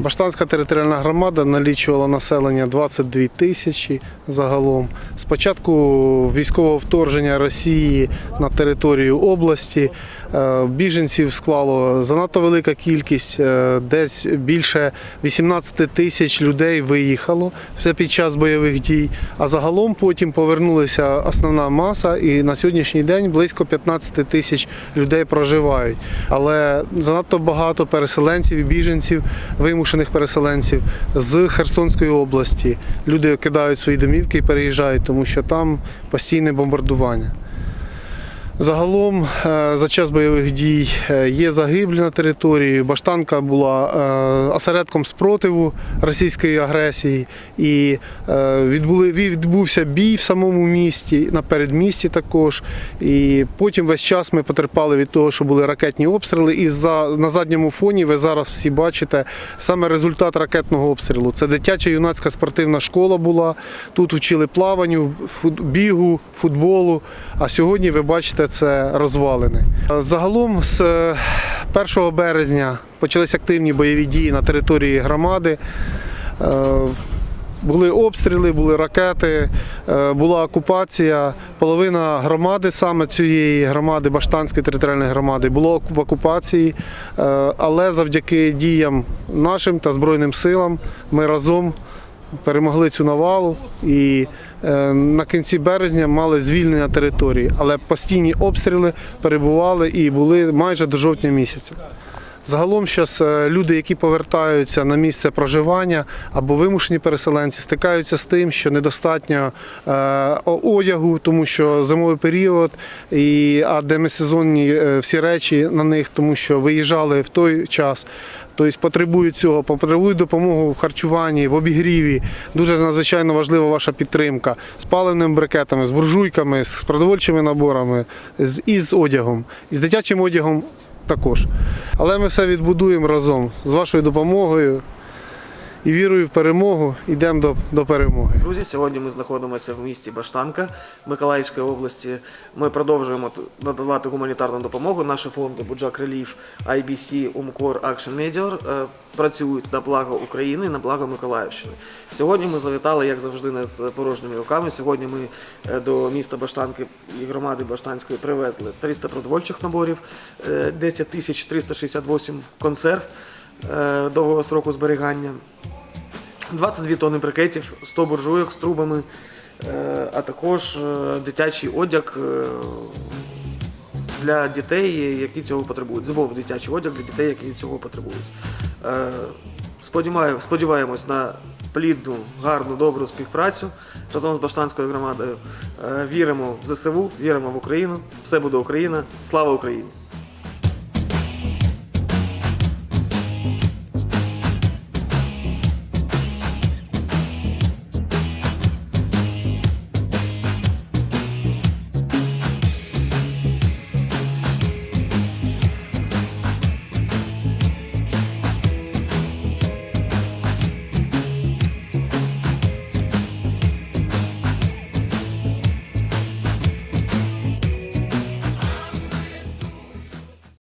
Баштанська територіальна громада налічувала населення 22 тисячі загалом. З початку військового вторгнення Росії на територію області е, біженців склало занадто велика кількість, е, десь більше 18 тисяч людей виїхало під час бойових дій. А загалом потім повернулася основна маса, і на сьогоднішній день близько 15 тисяч людей проживають. Але занадто багато переселенців і біженців, вимушених переселенців з Херсонської області. Люди кидають свої домівки і переїжджають, тому що там постійне бомбардування. Загалом е, за час бойових дій е, є загиблі на території. Баштанка була е, осередком спротиву російської агресії, і відбувся бій в самому місті, на передмісті також. І потім весь час ми потерпали від того, що були ракетні обстріли. І за, на задньому фоні ви зараз всі бачите саме результат ракетного обстрілу. Це дитяча юнацька спортивна школа була. Тут вчили плаванню, бігу, футболу. А сьогодні ви бачите це розвалини. Загалом з е, 1 березня почались активні бойові дії на території громади. Е, Були обстріли, були ракети, е, була окупація. Половина громади, саме цієї громади, Баштанської територіальної громади, було в окупації. Е, Але завдяки діям нашим та Збройним силам ми разом перемогли цю навалу і е, на кінці березня мали звільнення території, але постійні обстріли перебували і були майже до жовтня місяця. Загалом зараз люди, які повертаються на місце проживання або вимушені переселенці, стикаються з тим, що недостатньо е, одягу, тому що зимовий період, і, а демисезонні е, всі речі на них, тому що виїжджали в той час. Тобто потребують цього, потребують допомогу в харчуванні, в обігріві. Дуже надзвичайно важлива ваша підтримка з паливними брикетами, з буржуйками, з продовольчими наборами, і з одягом, і з дитячим одягом також. Але ми все відбудуємо разом з вашою допомогою і вірою в перемогу йдемо до, до перемоги. Друзі, сьогодні ми знаходимося в місті Баштанка Миколаївської області. Ми продовжуємо надавати гуманітарну допомогу. Наші фонди Буджак Реліф, IBC, Умкор, Action е, працюють на благо України, на благо Миколаївщини. Сьогодні ми завітали, як завжди, не з порожніми руками. Сьогодні ми е, до міста Баштанки і громади Баштанської привезли 300 продовольчих наборів, е, 10 тисяч 368 консерв е, довгого строку зберігання. 22 тонни брикетів, 100 буржуйок з трубами, е, а також е, дитячий одяг е, для дітей, які цього потребують. Зимовий дитячий одяг для дітей, які цього потребують. Е, Сподіваємось на плідну, гарну, добру співпрацю разом з Баштанською громадою. Е, Віримо в ЗСУ, віримо в Україну. Все буде Україна. Слава Україні!